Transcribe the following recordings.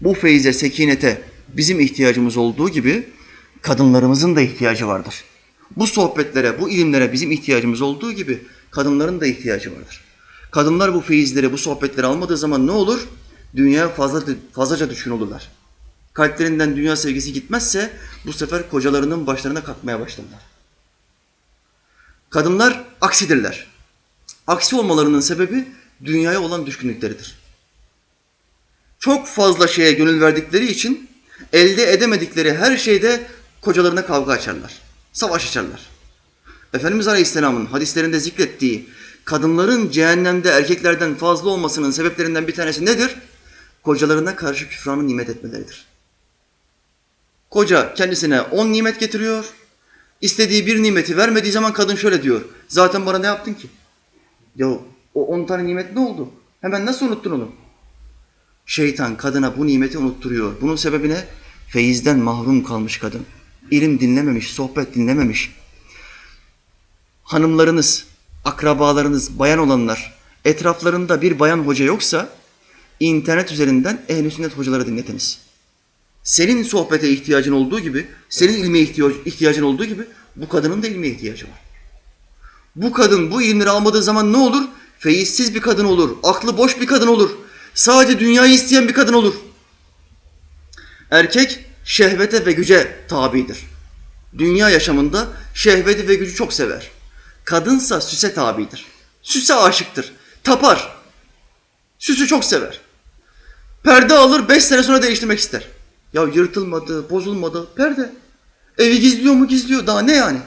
Bu feyze, sekinete bizim ihtiyacımız olduğu gibi kadınlarımızın da ihtiyacı vardır. Bu sohbetlere, bu ilimlere bizim ihtiyacımız olduğu gibi kadınların da ihtiyacı vardır. Kadınlar bu feyizleri, bu sohbetleri almadığı zaman ne olur? Dünya fazla, fazlaca düşkün olurlar. Kalplerinden dünya sevgisi gitmezse bu sefer kocalarının başlarına kalkmaya başlarlar. Kadınlar aksidirler. Aksi olmalarının sebebi dünyaya olan düşkünlükleridir. Çok fazla şeye gönül verdikleri için elde edemedikleri her şeyde kocalarına kavga açarlar. Savaş açarlar. Efendimiz Aleyhisselam'ın hadislerinde zikrettiği kadınların cehennemde erkeklerden fazla olmasının sebeplerinden bir tanesi nedir? Kocalarına karşı küfranı nimet etmeleridir. Koca kendisine on nimet getiriyor. İstediği bir nimeti vermediği zaman kadın şöyle diyor. Zaten bana ne yaptın ki? Ya o on tane nimet ne oldu? Hemen nasıl unuttun onu? Şeytan kadına bu nimeti unutturuyor. Bunun sebebi ne? Feyizden mahrum kalmış kadın. İlim dinlememiş, sohbet dinlememiş. Hanımlarınız, akrabalarınız, bayan olanlar, etraflarında bir bayan hoca yoksa internet üzerinden ehl sünnet hocaları dinletiniz. Senin sohbete ihtiyacın olduğu gibi, senin ilme ihtiyac- ihtiyacın olduğu gibi bu kadının da ilme ihtiyacı var. Bu kadın bu ilimleri almadığı zaman ne olur? Feyizsiz bir kadın olur, aklı boş bir kadın olur. Sadece dünyayı isteyen bir kadın olur. Erkek şehvete ve güce tabidir. Dünya yaşamında şehveti ve gücü çok sever. Kadınsa süse tabidir. Süse aşıktır. Tapar. Süsü çok sever. Perde alır beş sene sonra değiştirmek ister. Ya yırtılmadı, bozulmadı. Perde. Evi gizliyor mu gizliyor. Daha ne yani?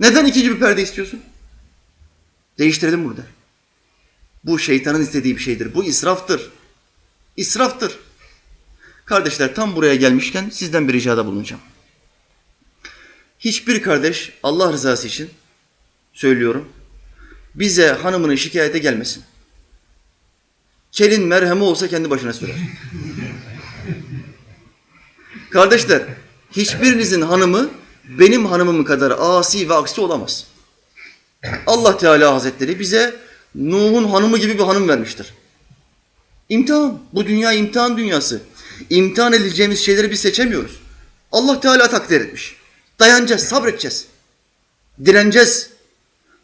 Neden ikinci bir perde istiyorsun? Değiştirelim burada. Bu şeytanın istediği bir şeydir. Bu israftır. İsraftır. Kardeşler tam buraya gelmişken sizden bir ricada bulunacağım. Hiçbir kardeş Allah rızası için söylüyorum. Bize hanımını şikayete gelmesin. Kelin merhemi olsa kendi başına sürer. Kardeşler, hiçbirinizin hanımı benim hanımım kadar asi ve aksi olamaz. Allah Teala Hazretleri bize Nuh'un hanımı gibi bir hanım vermiştir. İmtihan. Bu dünya imtihan dünyası. İmtihan edileceğimiz şeyleri biz seçemiyoruz. Allah Teala takdir etmiş. Dayanacağız, sabredeceğiz. Direneceğiz.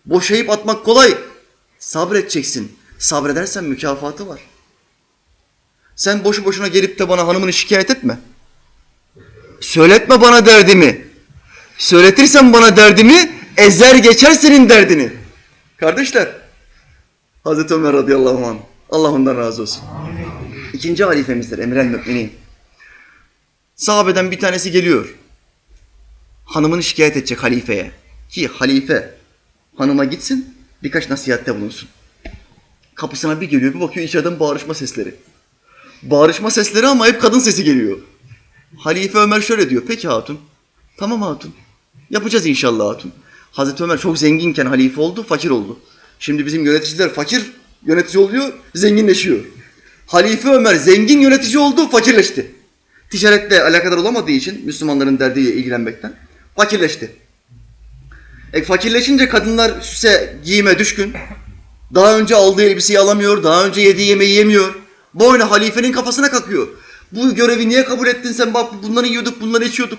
Boşayıp atmak kolay. Sabredeceksin. Sabredersen mükafatı var. Sen boşu boşuna gelip de bana hanımını şikayet etme. Söyletme bana derdimi. Söyletirsen bana derdimi, ezer geçer senin derdini. Kardeşler, Hazreti Ömer radıyallahu anh, Allah ondan razı olsun. İkinci halifemizdir, emrel müminin. Sahabeden bir tanesi geliyor. Hanımını şikayet edecek halifeye. Ki halife hanıma gitsin, birkaç nasihatte bulunsun. Kapısına bir geliyor, bir bakıyor içeriden bağırışma sesleri. Bağırışma sesleri ama hep kadın sesi geliyor. Halife Ömer şöyle diyor. Peki hatun. Tamam hatun. Yapacağız inşallah hatun. Hazreti Ömer çok zenginken halife oldu, fakir oldu. Şimdi bizim yöneticiler fakir yönetici oluyor, zenginleşiyor. Halife Ömer zengin yönetici oldu, fakirleşti. Ticaretle alakadar olamadığı için Müslümanların derdiyle ilgilenmekten fakirleşti. E, fakirleşince kadınlar süse giyime düşkün. Daha önce aldığı elbiseyi alamıyor, daha önce yediği yemeği yemiyor. Boynu halifenin kafasına kalkıyor. Bu görevi niye kabul ettin sen? Bak bunları yiyorduk, bunları içiyorduk.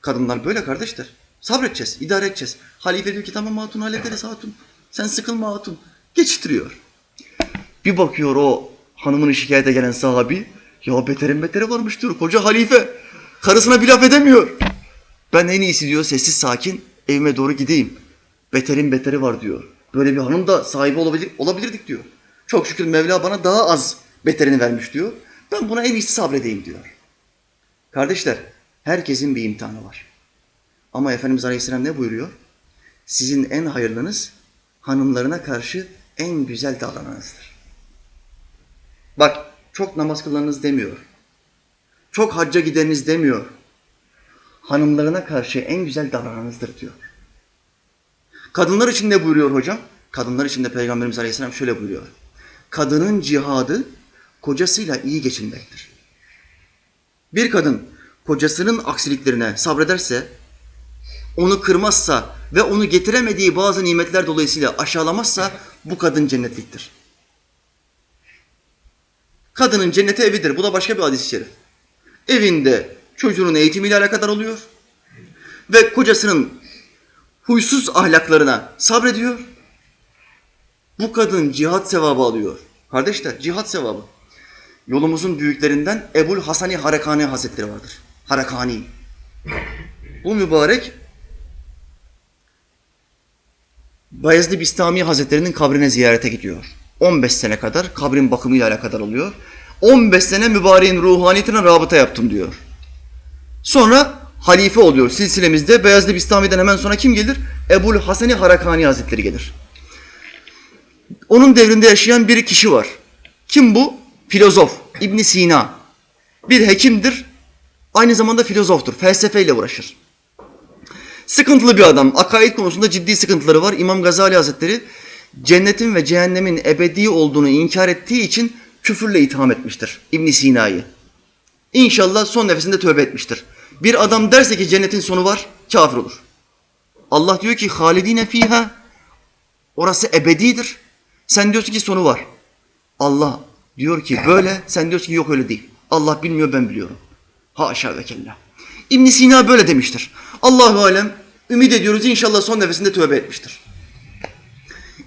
Kadınlar böyle kardeşler. Sabredeceğiz, idare edeceğiz. Halife diyor ki tamam hatun hallederiz hatun. Sen sıkılma hatun. Geçiştiriyor. Bir bakıyor o hanımını şikayete gelen sahabi. Ya beterin beteri varmış diyor. Koca halife. Karısına bir laf edemiyor. Ben en iyisi diyor sessiz sakin evime doğru gideyim. Beterin beteri var diyor. Böyle bir hanım da sahibi olabilir, olabilirdik diyor. Çok şükür Mevla bana daha az beterini vermiş diyor. Ben buna en iyisi sabredeyim diyor. Kardeşler, herkesin bir imtihanı var. Ama Efendimiz Aleyhisselam ne buyuruyor? Sizin en hayırlınız hanımlarına karşı en güzel davrananızdır. Bak, çok namaz kılanınız demiyor. Çok hacca gideniniz demiyor. Hanımlarına karşı en güzel davrananızdır diyor. Kadınlar için ne buyuruyor hocam? Kadınlar için de Peygamberimiz Aleyhisselam şöyle buyuruyor. Kadının cihadı kocasıyla iyi geçinmektir. Bir kadın kocasının aksiliklerine sabrederse, onu kırmazsa ve onu getiremediği bazı nimetler dolayısıyla aşağılamazsa bu kadın cennetliktir. Kadının cenneti evidir. Bu da başka bir hadis-i şerif. Evinde çocuğunun eğitimiyle alakadar oluyor. Ve kocasının huysuz ahlaklarına sabrediyor. Bu kadın cihat sevabı alıyor. Kardeşler cihat sevabı. Yolumuzun büyüklerinden Ebul Hasani Harekani Hazretleri vardır. Harekani. Bu mübarek Bayezid Bistami Hazretleri'nin kabrine ziyarete gidiyor. 15 sene kadar kabrin bakımıyla alakadar oluyor. 15 sene mübareğin ruhaniyetine rabıta yaptım diyor. Sonra halife oluyor silsilemizde. Beyazlı Bistami'den hemen sonra kim gelir? Ebul Hasani Harakani Hazretleri gelir. Onun devrinde yaşayan bir kişi var. Kim bu? Filozof. İbn Sina. Bir hekimdir. Aynı zamanda filozoftur. Felsefeyle uğraşır. Sıkıntılı bir adam. Akaid konusunda ciddi sıkıntıları var. İmam Gazali Hazretleri cennetin ve cehennemin ebedi olduğunu inkar ettiği için küfürle itham etmiştir İbn Sina'yı. İnşallah son nefesinde tövbe etmiştir. Bir adam derse ki cennetin sonu var, kafir olur. Allah diyor ki halidine fiha orası ebedidir. Sen diyorsun ki sonu var. Allah diyor ki böyle, sen diyorsun ki yok öyle değil. Allah bilmiyor ben biliyorum. Haşa ve kella. İbn Sina böyle demiştir. Allahu alem ümit ediyoruz inşallah son nefesinde tövbe etmiştir.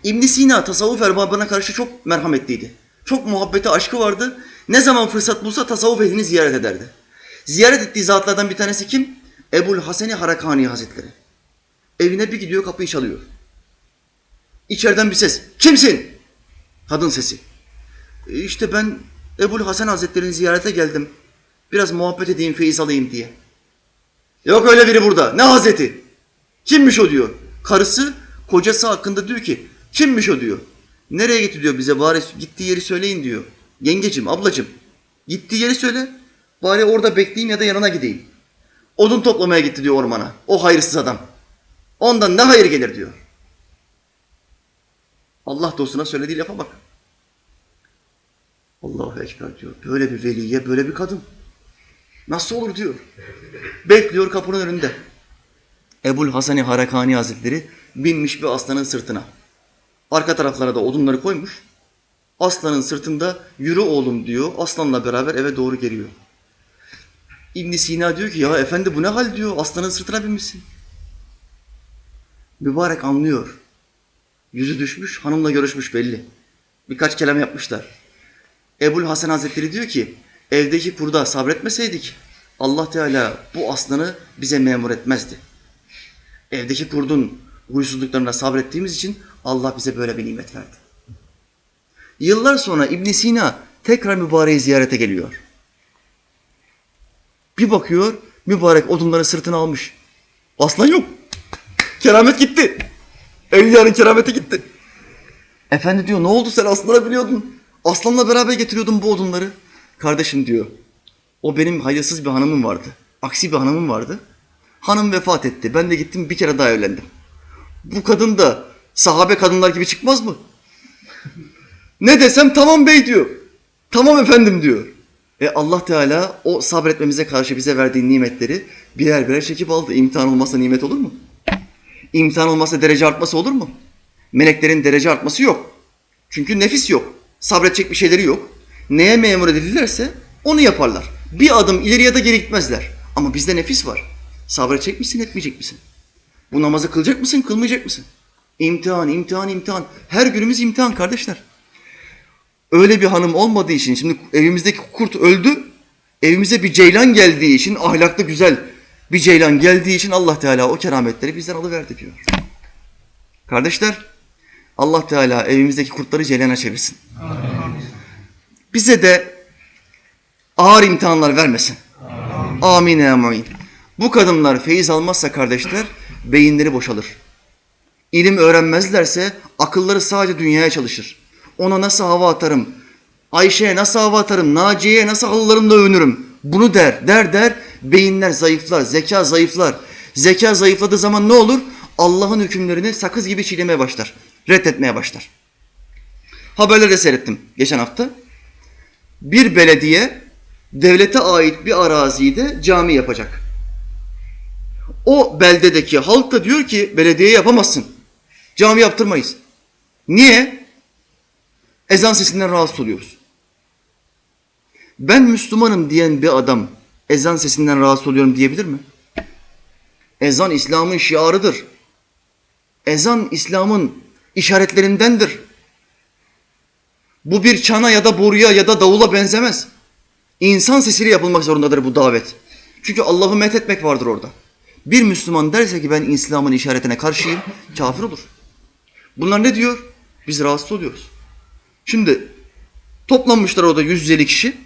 İbn Sina tasavvuf erbabına karşı çok merhametliydi. Çok muhabbeti, aşkı vardı. Ne zaman fırsat bulsa tasavvuf ehlini ziyaret ederdi. Ziyaret ettiği zatlardan bir tanesi kim? Ebul Haseni Harakani Hazretleri. Evine bir gidiyor kapıyı çalıyor. İçeriden bir ses. Kimsin? Kadın sesi. "E İşte ben Ebul Hasan Hazretleri'ni ziyarete geldim. Biraz muhabbet edeyim, feyiz alayım diye. Yok öyle biri burada. Ne hazreti? Kimmiş o diyor. Karısı kocası hakkında diyor ki kimmiş o diyor. Nereye gitti diyor bize bari gittiği yeri söyleyin diyor. Yengecim, ablacım gittiği yeri söyle. Bari orada bekleyeyim ya da yanına gideyim. Odun toplamaya gitti diyor ormana. O hayırsız adam. Ondan ne hayır gelir diyor. Allah dostuna söylediği lafa bak. Allahu Ekber diyor. Böyle bir veliye böyle bir kadın. Nasıl olur diyor. Bekliyor kapının önünde. Ebul Hasani Harakani Hazretleri binmiş bir aslanın sırtına. Arka taraflara da odunları koymuş. Aslanın sırtında yürü oğlum diyor. Aslanla beraber eve doğru geliyor. İbn Sina diyor ki ya efendi bu ne hal diyor. Aslanın sırtına binmişsin. Mübarek anlıyor. Yüzü düşmüş, hanımla görüşmüş belli. Birkaç kelam yapmışlar. Ebul Hasan Hazretleri diyor ki evdeki kurda sabretmeseydik Allah Teala bu aslanı bize memur etmezdi. Evdeki kurdun huysuzluklarına sabrettiğimiz için Allah bize böyle bir nimet verdi. Yıllar sonra İbn Sina tekrar mübareği ziyarete geliyor. Bir bakıyor mübarek odunları sırtına almış. Aslan yok. Keramet gitti. Evliyanın kerameti gitti. Efendi diyor ne oldu sen aslana biliyordun. Aslanla beraber getiriyordun bu odunları. Kardeşim diyor. O benim hayırsız bir hanımım vardı. Aksi bir hanımım vardı. Hanım vefat etti. Ben de gittim bir kere daha evlendim. Bu kadın da sahabe kadınlar gibi çıkmaz mı? Ne desem tamam bey diyor. Tamam efendim diyor. E Allah Teala o sabretmemize karşı bize verdiği nimetleri birer birer çekip aldı. İmtihan olmasa nimet olur mu? İmtihan olmasa derece artması olur mu? Meleklerin derece artması yok. Çünkü nefis yok. Sabredecek bir şeyleri yok. Neye memur edilirlerse onu yaparlar. Bir adım ileri ya da geri gitmezler. Ama bizde nefis var. Sabredecek misin, etmeyecek misin? Bu namazı kılacak mısın, kılmayacak mısın? İmtihan, imtihan, imtihan. Her günümüz imtihan kardeşler. Öyle bir hanım olmadığı için, şimdi evimizdeki kurt öldü, evimize bir ceylan geldiği için, ahlaklı güzel bir ceylan geldiği için Allah Teala o kerametleri bizden alıverdi diyor. Kardeşler, Allah Teala evimizdeki kurtları ceylana çevirsin. Bize de ağır imtihanlar vermesin. Amin amin. Bu kadınlar feyiz almazsa kardeşler beyinleri boşalır. İlim öğrenmezlerse akılları sadece dünyaya çalışır. Ona nasıl hava atarım, Ayşe'ye nasıl hava atarım, Naciye'ye nasıl halılarımla övünürüm. Bunu der, der der, beyinler zayıflar, zeka zayıflar. Zeka zayıfladığı zaman ne olur? Allah'ın hükümlerini sakız gibi çiğnemeye başlar, reddetmeye başlar. Haberlerde seyrettim geçen hafta. Bir belediye devlete ait bir arazide cami yapacak. O beldedeki halk da diyor ki belediye yapamazsın. Cami yaptırmayız. Niye? Ezan sesinden rahatsız oluyoruz. Ben Müslümanım diyen bir adam ezan sesinden rahatsız oluyorum diyebilir mi? Ezan İslam'ın şiarıdır. Ezan İslam'ın işaretlerindendir. Bu bir çana ya da boruya ya da davula benzemez. İnsan sesiyle yapılmak zorundadır bu davet. Çünkü Allah'ı methetmek vardır orada. Bir Müslüman derse ki ben İslam'ın işaretine karşıyım, kafir olur. Bunlar ne diyor? Biz rahatsız oluyoruz. Şimdi toplanmışlar orada 150 kişi.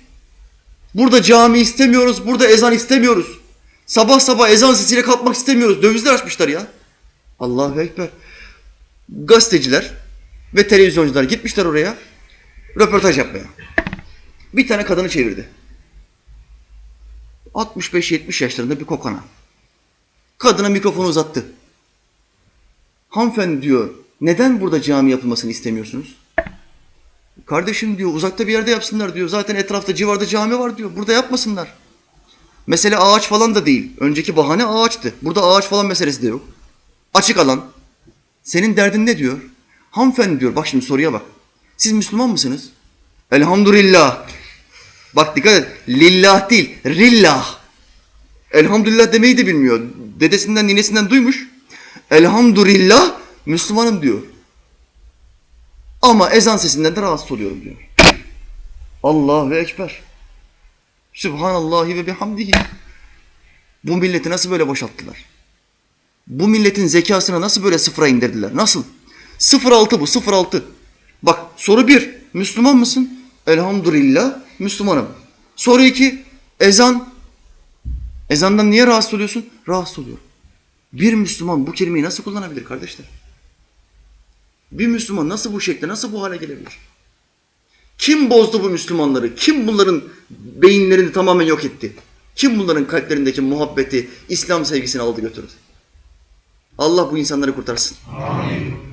Burada cami istemiyoruz, burada ezan istemiyoruz. Sabah sabah ezan sesiyle kalkmak istemiyoruz. Dövizler açmışlar ya. Allahu Ekber. Gazeteciler ve televizyoncular gitmişler oraya röportaj yapmaya. Bir tane kadını çevirdi. 65-70 yaşlarında bir kokana. Kadına mikrofonu uzattı. Hanımefendi diyor, neden burada cami yapılmasını istemiyorsunuz? Kardeşim diyor, uzakta bir yerde yapsınlar diyor. Zaten etrafta civarda cami var diyor. Burada yapmasınlar. Mesele ağaç falan da değil. Önceki bahane ağaçtı. Burada ağaç falan meselesi de yok. Açık alan. Senin derdin ne diyor? Hanımefendi diyor, bak şimdi soruya bak. Siz Müslüman mısınız? Elhamdülillah. Bak dikkat et. Lillah değil, rillah. Elhamdülillah demeyi de bilmiyor. Dedesinden, ninesinden duymuş. Elhamdülillah Müslümanım diyor. Ama ezan sesinden de rahatsız oluyorum diyor. Allahu Ekber. Sübhanallahi ve bihamdihi. Bu milleti nasıl böyle boşalttılar? Bu milletin zekasını nasıl böyle sıfıra indirdiler? Nasıl? 06 bu, 06. Bak soru bir, Müslüman mısın? Elhamdülillah, Müslümanım. Soru iki, ezan. Ezandan niye rahatsız oluyorsun? Rahatsız oluyorum. Bir Müslüman bu kelimeyi nasıl kullanabilir kardeşler? Bir Müslüman nasıl bu şekilde, nasıl bu hale gelebilir? Kim bozdu bu Müslümanları? Kim bunların beyinlerini tamamen yok etti? Kim bunların kalplerindeki muhabbeti, İslam sevgisini aldı götürdü? Allah bu insanları kurtarsın. Amin.